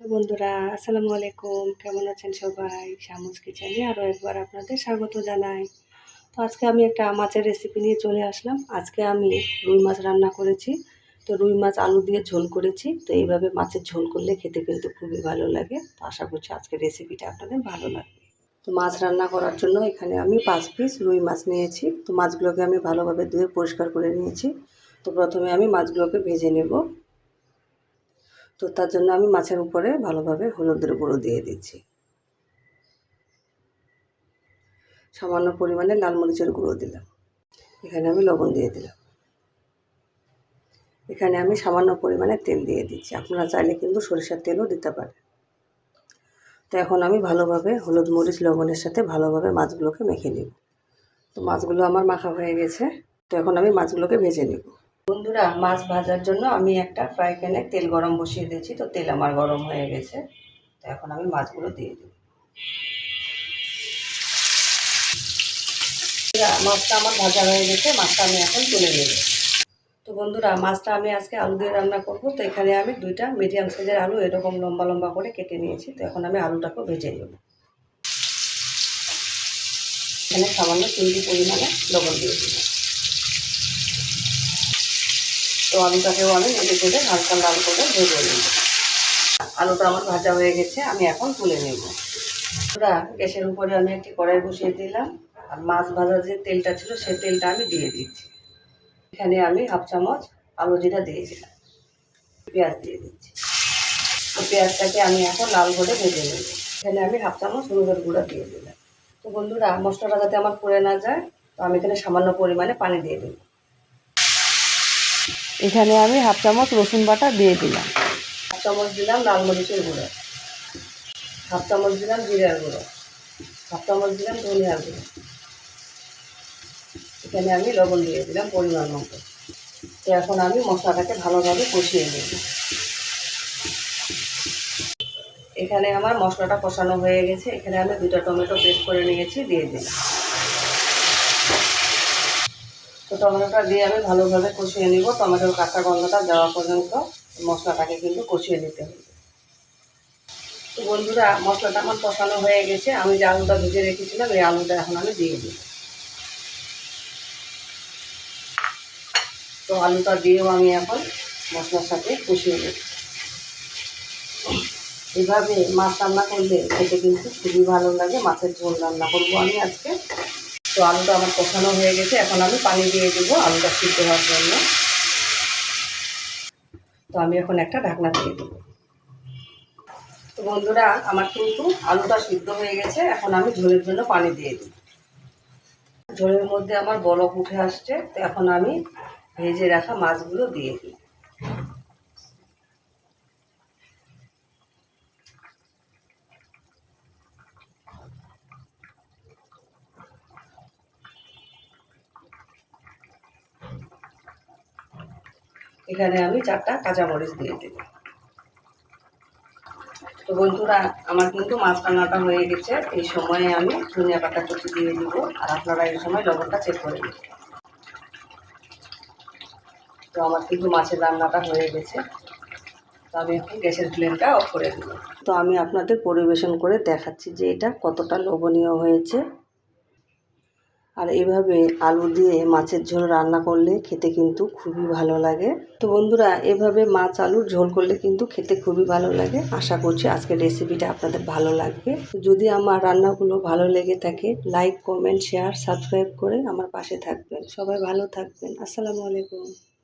বন্ধুরা, আসসালামু আলাইকুম। কেমন আছেন সবাই? শামুজ কিচেনে আরও একবার আপনাদের স্বাগত জানাই। তো আজকে আমি একটা মাছের রেসিপি নিয়ে চলে আসলাম। আজকে আমি রুই মাছ রান্না করেছি। তো রুই মাছ আলু দিয়ে ঝোল করেছি। তো এইভাবে মাছের ঝোল করলে খেতে কিন্তু খুবই ভালো লাগে। তো আশা করছি আজকের রেসিপিটা আপনাদের ভালো লাগবে। তো মাছ রান্না করার জন্য এখানে আমি পাঁচ পিস রুই মাছ নিয়েছি। তো মাছগুলোকে আমি ভালোভাবে ধুয়ে পরিষ্কার করে নিয়েছি। তো প্রথমে আমি মাছগুলোকে ভেজে নেব। তো তার জন্য আমি মাছের উপরে ভালোভাবে হলুদের গুঁড়ো দিয়ে দিচ্ছি। সামান্য পরিমাণে লাল মরিচের গুঁড়ো দিলাম। এখানে আমি লবণ দিয়ে দিলাম। এখানে আমি সামান্য পরিমাণে তেল দিয়ে দিচ্ছি। আপনারা চাইলে কিন্তু সরিষার তেলও দিতে পারেন। তো এখন আমি ভালোভাবে হলুদ মরিচ, লবণের সাথে ভালোভাবে মাছগুলোকে মেখে নেব। তো মাছগুলো আমার মাখা হয়ে গেছে। তো এখন আমি মাছগুলোকে ভেজে নেব। বন্ধুরা, মাছ ভাজার জন্য আমি একটা ফ্রাই প্যানে তেল গরম বসিয়ে দিয়েছি, তো তেল আমার গরম হয়ে গেছে। তো এখন আমি মাছগুলো দিয়ে দেব। মাছটা আমার ভাজা হয়ে গেছে, মাছটা আমি এখন তুলে নেব। তো বন্ধুরা, মাছটা আমি আজকে আলু দিয়ে রান্না করব, তো এখানে আমি দুইটা মিডিয়াম সাইজের আলু এরকম লম্বা লম্বা করে কেটে নিয়েছি, তো এখন আমি আলুটাকেও ভেজে নেব। এখানে সামান্য চিংড়ি পরিমাণে লবণ দিয়ে দিলাম। তো আমি আলুটাকেও আমি নেড়ে চেড়ে হালকা লাল করে ভেজে নেব। আলুটা আমার ভাজা হয়ে গেছে, আমি এখন তুলে নেব। ওরা গ্যাসের উপরে আমি একটি কড়াই বসিয়ে দিলাম, আর মাছ ভাজার যে তেলটা ছিল সেই তেলটা আমি দিয়ে দিচ্ছি। এখানে আমি হাফ চামচ আলু জিরা দিয়ে দিলাম পেঁয়াজ দিয়ে দিচ্ছি। তো পেঁয়াজটাকে আমি এখন লাল করে ভেজে নেব। এখানে আমি হাফ চামচ হলুদের গুঁড়া দিয়ে দিলাম। তো বন্ধুরা মশলাটা যাতে আমার পুড়ে না যায়, তো আমি এখানে সামান্য পরিমাণে পানি দিয়ে দেবো এখানে আমি হাফ চামচ রসুন বাটা দিয়ে দিলাম। হাফ চামচ দিলাম লাল মরিচের গুঁড়ো। হাফ চামচ দিলাম জিরার গুঁড়ো। হাফ চামচ দিলাম ধনিয়ার গুঁড়ো। এখানে আমি লবণ দিয়ে দিলাম পরিমাণ মতো। তো এখন আমি মশলাটাকে ভালোভাবে কষিয়ে নেব। এখানে আমার মশলাটা কষানো হয়ে গেছে। এখানে আমি দুটো টমেটো পেস্ট করে নিয়েছি, দিয়ে দিলাম তো টমেটোটা দিয়ে আমি ভালোভাবে কষিয়ে নিব। টমেটোর কাঁচা গন্ধটা দেওয়া পর্যন্ত মশলাটাকে কিন্তু কষিয়ে নিতে হবে। তো বন্ধুরা, মশলাটা আমার কষানো হয়ে গেছে। আমি যে আলুটা ভেজে রেখেছিলাম, এই আলুটা এখন আমি দিয়ে দিই। তো আলুটা দিয়েও আমি এখন মশলার সাথে কষিয়ে নেব এভাবে মাছ রান্না করলে খেতে কিন্তু খুবই ভালো লাগে। মাছের ঝোল রান্না করব আমি আজকে। তো আলুটা আমার কষানো হয়ে গেছে। এখন আমি পানি দিয়ে দেবো আলুটা সিদ্ধ হওয়ার জন্য। তো আমি এখন একটা ঢাকনা দিয়ে দেবো। তো বন্ধুরা, আমার কিন্তু আলুটা সিদ্ধ হয়ে গেছে। এখন আমি ঝোলের জন্য পানি দিয়ে দিই ঝোলের মধ্যে আমার বলক উঠে আসছে। তো এখন আমি ভেজে রাখা মাছগুলো দিয়ে দিই। এখানে আমি চারটা কাঁচামরিচ দিয়ে দেব। তো বন্ধুরা, আমার কিন্তু মাছ রান্নাটা হয়ে গেছে। এই সময়ে আমি ধনিয়া পাতা কুচি দিয়ে দিব আর আপনারা এই সময় লবণটা চেক করে দেবেন তো আমার কিন্তু মাছের রান্নাটা হয়ে গেছে। তো আমি এখন গ্যাসের ফ্লেমটা অফ করে দেব। তো আমি আপনাদের পরিবেশন করে দেখাচ্ছি যে এটা কতটা লোভনীয় হয়েছে। আর এভাবে আলু দিয়ে মাছের ঝোল রান্না করলে খেতে কিন্তু খুবই ভালো লাগে। তো বন্ধুরা, এভাবে মাছ আলুর ঝোল করলে কিন্তু খেতে খুবই ভালো লাগে। আশা করছি আজকের রেসিপিটা আপনাদের ভালো লাগবে। যদি আমার রান্নাগুলো ভালো লেগে থাকে লাইক কমেন্ট শেয়ার সাবস্ক্রাইব করে আমার পাশে থাকবেন। সবাই ভালো থাকবেন। আসসালামু আলাইকুম।